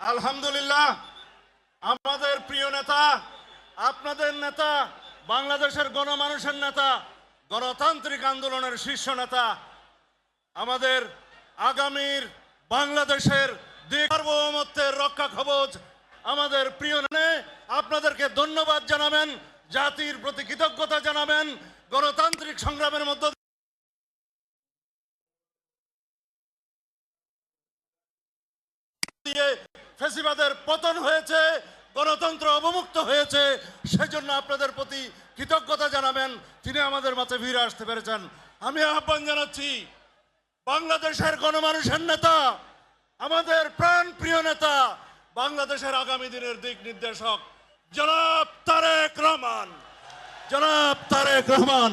আলহামদুলিল্লাহ, আমাদের প্রিয় নেতা, আপনাদের নেতা, বাংলাদেশের গণমানুষের নেতা, গণতান্ত্রিক আন্দোলনের শীর্ষ নেতা, আমাদের আগামীর বাংলাদেশের সার্বভৌমত্বের রক্ষা কবচ আমাদের প্রিয় নে আপনাদেরকে ধন্যবাদ জানাবেন, জাতির প্রতি কৃতজ্ঞতা জানাবেন, গণতান্ত্রিক সংগ্রামের মধ্য দিয়ে ফেসিবাদের পতন হয়েছে গণতন্ত্র অবমুক্ত হয়েছে সেজন্য আপনাদের প্রতি কৃতজ্ঞতা জানাবেন তিনি মাঝে ফিরে আসতে পেরেছেন। আমি আহ্বান জানাচ্ছি, বাংলাদেশের গণমানুষের নেতা, আমাদের প্রাণ প্রিয় নেতা, বাংলাদেশের আগামী দিনের দিক নির্দেশক, জনাব তারেক রহমান। জনাব তারেক রহমান।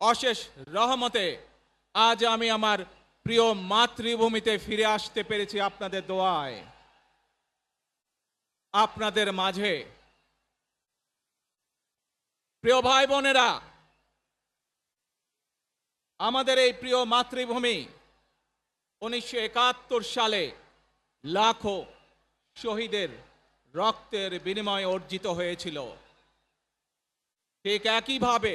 অশেষ রহমতে আজ আমি আমার প্রিয় মাতৃভূমিতে ফিরে আসতে পেরেছি আপনাদের দোয়ায়। আপনাদের মাঝে প্রিয় ভাই বোনেরা আমাদের এই প্রিয় মাতৃভূমি উনিশশো একাত্তর সালে লাখো শহীদের রক্তের বিনিময়ে অর্জিত হয়েছিল। ঠিক একইভাবে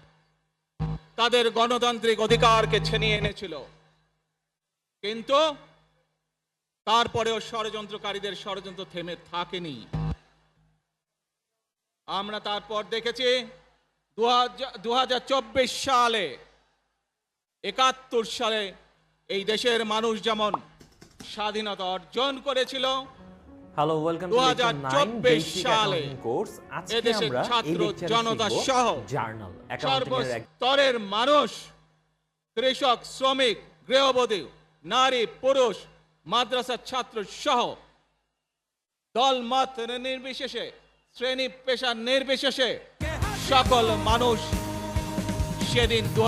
তাদের গণতান্ত্রিক অধিকারকে ছিনিয়ে এনেছিল। কিন্তু তারপরেও ষড়যন্ত্রকারীদের ষড়যন্ত্র থেমে থাকেনি। আমরা তারপর দেখেছি দু হাজার সালে, একাত্তর সালে এই দেশের মানুষ যেমন স্বাধীনতা অর্জন করেছিল hello welcome to lecture 9 2024 basic সালে অ্যাকাউন্টিং কোর্স আজকে আমরা ছাত্র এই লেকচারে জনতা সহ জার্নাল অ্যাকাউন্টিং এর এক সর্বস্তরের মানুষ কৃষক শ্রমিক গৃহবধূ নারী পুরুষ মাদ্রাসার ছাত্র সহ দল মত নির্বিশেষে শ্রেণি পেশা নির্বিশেষে সকল মানুষ সেদিন দু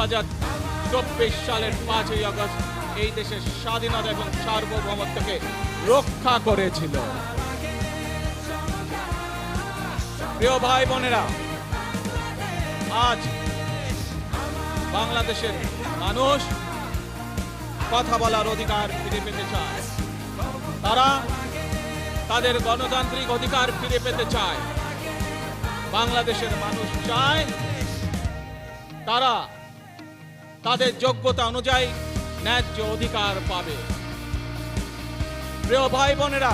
চব্বিশ সালের পাঁচই আগস্ট এই দেশের স্বাধীনতা এবং সার্বভৌমত্বকে রক্ষা করেছিল। প্রিয় ভাই বোনেরা, আজ বাংলাদেশের মানুষ কথা বলার অধিকার ফিরে পেতে চায়। তারা তাদের গণতান্ত্রিক অধিকার ফিরে পেতে চায়। বাংলাদেশের মানুষ চায় তারা তাদের যোগ্যতা অনুযায়ী ন্যায্য অধিকার পাবে। প্রিয় ভাই বোনেরা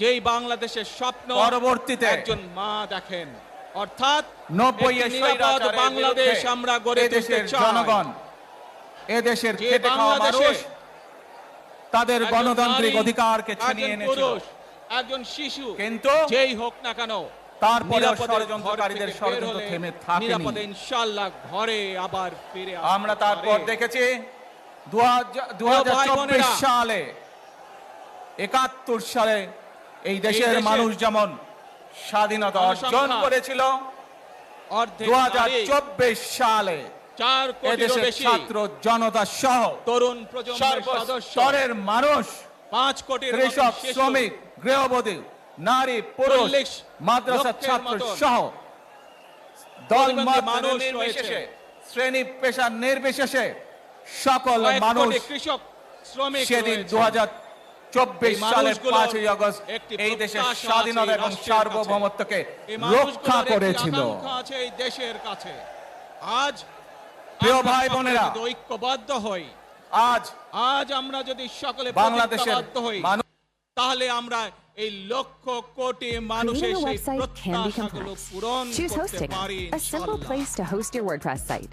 যেই বাংলাদেশের স্বপ্ন পরবর্তীতে একজন মা দেখেন। অর্থাৎ নব্বই নিরাপদ বাংলাদেশ আমরা গড়ে তুলতে দেশের জনগণ এদেশের খেটে খাওয়া মানুষ তাদের গণতান্ত্রিক অধিকারকে ছিনিয়ে এনেছিল। একজন শিশু কিন্তু যেই হোক না কেন তারপরেও ষড়যন্ত্রকারীদের ঘর থেকে বের ষড়যন্ত্র থেমে থাকেনি। নিরাপদে ইনশাআল্লাহ ঘরে আবার ফিরে আমরা তারপর দেখেছি দু প্রিয় ভাই চব্বিশ বোনেরা, সালে একাত্তর সালে এই দেশের মানুষ যেমন স্বাধীনতা অর্জন করেছিল দু নারী, সালে চার এদেশের ছাত্র জনতা সহ তরুণ সর্বস্তরের মানুষ পাঁচ মতো কৃষক শ্রমিক গৃহবধূ নারী পুরুষ মাদ্রাসা ছাত্র সহ দল প্রতিবন্ধী মানুষ। শ্রেণি পেশা নির্বিশেষে সকল মানুষ কৃষক শ্রমিক সেদিন দু হাজার চব্বিশ সালের পাঁচই আগস্ট এই দেশের স্বাধীনতা এবং সার্বভৌমত্বকে রক্ষা করেছিল। এই দেশের কাছে। আজ প্রিয় ভাই বোনেরা, ঐক্যবদ্ধ হই আজ আজ আমরা যদি সকলে বাংলাদেশের হই তাহলে আমরা এই লক্ষ কোটি মানুষের Creating সেই website can প্রত্যাশাগুলো পূরণ করতে পারি a simple place to host your WordPress site.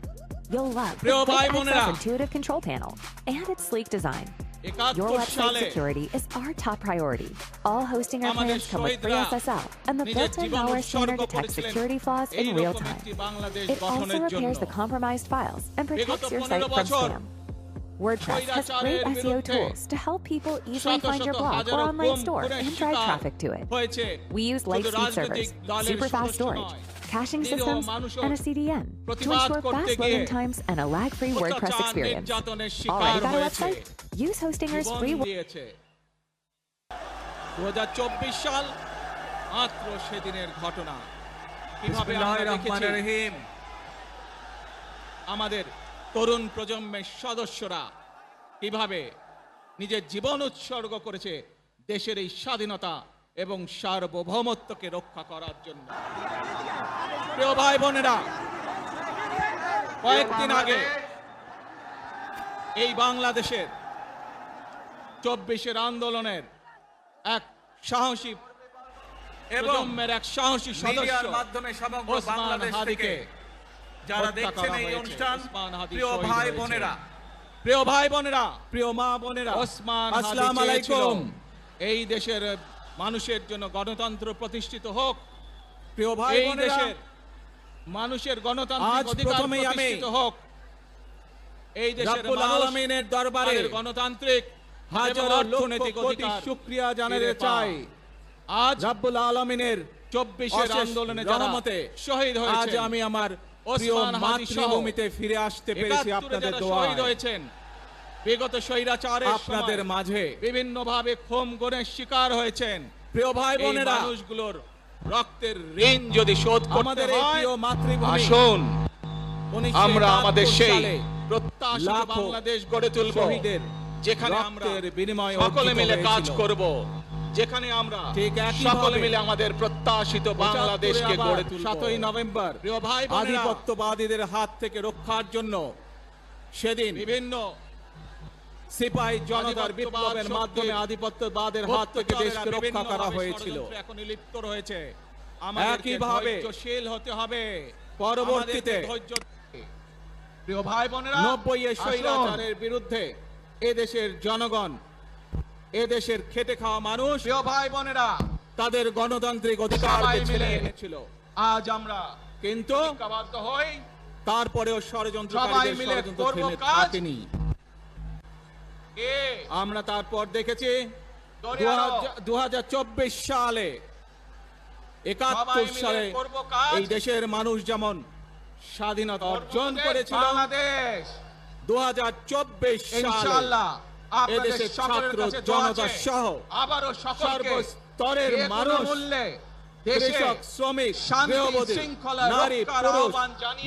You'll love the প্রিয় quick ভাই access বোনেরা, intuitive control panel and its sleek design. Your website security is our top priority. All hosting our plans come with free SSL, and the built-in malware scanner detects security flaws in real time. It also repairs the compromised files and protects your site from spam. WordPress has স্বৈরাচারের great SEO বিরুদ্ধে tools to help people easily শত find your শত blog or হাজারো online কম store গুণের and drive শিকার traffic to it. হয়েছে We use শুধু Lightspeed রাজনৈতিক servers, দলের super fast সদস্য storage, নয়, caching নিরীহ systems, মানুষও and a CDN to প্রতিবাদ ensure করতে fast গিয়ে loading times and a lag-free WordPress অত্যাচার, experience. নির্যাতনের Already শিকার got a হয়েছে website? Use Hostinger's জীবন free দিয়েছে দু সাল মাত্র সেদিনের ঘটনা কিভাবে আমরা দেখেছি রহিম আমাদের তরুণ প্রজন্মের সদস্যরা কীভাবে নিজের জীবন উৎসর্গ করেছে দেশের এই স্বাধীনতা এবং সার্বভৌমত্বকে রক্ষা করার জন্য। প্রিয় ভাই বোনেরা কয়েকদিন আগে এই বাংলাদেশের চব্বিশের আন্দোলনের এক সাহসী এবং এক সাহসী সদস্য মাধ্যমে সমগ্র বাংলাদেশ থেকে যারা দেখছেন এই অনুষ্ঠান প্রিয় ভাই বোনেরা প্রিয় ভাই বোনেরা প্রিয় মা বোনেরা ওসমান আসসালাম আলাইকুম। এই দেশের মানুষের জন্য গণতন্ত্র প্রতিষ্ঠিত হোক। প্রিয় ভাই এই দেশের মানুষের গণতান্ত্রিক অধিকার প্রতিষ্ঠিত হোক। এই দেশের আলামিনের দরবারে গণতান্ত্রিক হাজারো অর্থনৈতিক অধিকার শুকরিয়া জানাতে চাই। আজ রাব্বুল আলমিনের চব্বিশের আন্দোলনে রহমতে শহীদ হয়েছে আজ আমি আমার মাতৃভূমিতে ফিরে আসতে পেরেছি আপনাদের দোয়ায়। বিগত স্বৈরাচারের আপনাদের মাঝে বিভিন্ন ভাবে খুন গুণের শিকার হয়েছেন। প্রিয় ভাই বোনেরা মানুষগুলোর রক্তের ঋণ যদি শোধ করতে হয় আসুন আমরা আমাদের সেই সালে প্রত্যাশিত বাংলাদেশ গড়ে তুলব যেখানে আমরা সকলে মিলে কাজ। করব। যেখানে আমরা ঠিক সকলে মিলে আমাদের প্রত্যাশিত বাংলাদেশকে গড়ে তুলব। নভেম্বর প্রিয় ভাই আধিপত্যবাদীদের হাত থেকে রক্ষার জন্য সেদিন বিভিন্ন সিপাহী জনতার বিপ্লবের মাধ্যমে আধিপত্যবাদের হাত থেকে দেশকে রক্ষা করা হয়েছিল। এখন লিপ্ত রয়েছে। আমাদেরকে একইভাবে ধৈর্যশীল হতে হবে। পরবর্তীতে প্রিয় ভাই বোনেরা নব্বই এর বিরুদ্ধে এদেশের জনগণ এদেশের খেটে খাওয়া মানুষ প্রিয় ভাই বোনেরা তাদের গণতান্ত্রিক অধিকার মিলে এনেছিল আজ আমরা কিন্তু হই। তারপরেও ষড়যন্ত্রকারীদের। আমরা তারপর দেখেছি দু হাজার চব্বিশ সালে একাত্তর সালে এই দেশের মানুষ যেমন স্বাধীনতা অর্জন করেছিল। বাংলাদেশ। দু হাজার চব্বিশ সালে এদেশের ছাত্র জনতা সহ আবারও সর্বস্তরের মানুষ কৃষক শ্রমিক শৃঙ্খলা নারী পুরুষ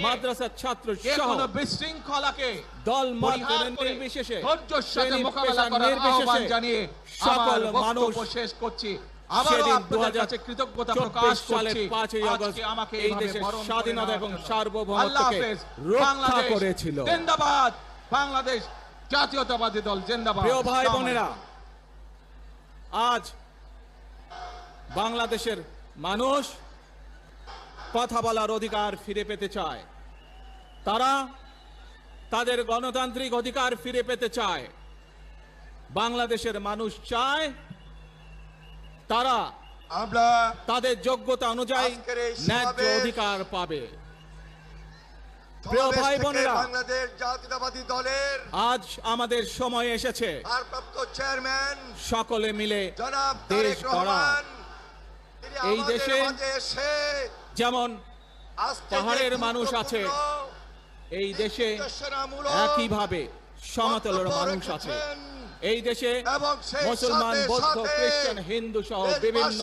মাদ্রাসার ছাত্র সহ বিশৃঙ্খলাকে দল মত নির্বিশেষে ধৈর্যের সাথে শ্রেণি, মোকাবেলা করার আহ্বান জানিয়ে সকল মানুষ শেষ করছি আবারও সেদিন আপনাদের কাছে কৃতজ্ঞতা প্রকাশ 2024 সালের করছি 5ই আগস্ট আমাকে এই দেশের স্বাধীনতা এবং। সার্বভৌমত্বকে রক্ষা করেছিল। বাংলাদেশ জাতীয়তাবাদী দল জিন্দাবাদ। প্রিয় ভাই বোনেরা আজ বাংলাদেশের মানুষ কথা বলার অধিকার ফিরে পেতে চায়। তারা তাদের গণতান্ত্রিক অধিকার ফিরে পেতে চায়। বাংলাদেশের মানুষ চায় তারা আমরা তাদের যোগ্যতা অনুযায়ী ন্যায্য অধিকার পাবে। প্রিয় ভাই বোনেরা। বাংলাদেশ জাতীয়তাবাদী দলের আজ আমাদের সময় এসেছে ভারপ্রাপ্ত চেয়ারম্যান সকলে মিলে জনাব দেশ। রহমান এই দেশে যেমন পাহাড়ের মানুষ আছে, এই দেশে একইভাবে সমতলের মানুষ আছে এই দেশে মুসলমান বৌদ্ধ খ্রিস্টান হিন্দু সহ বিভিন্ন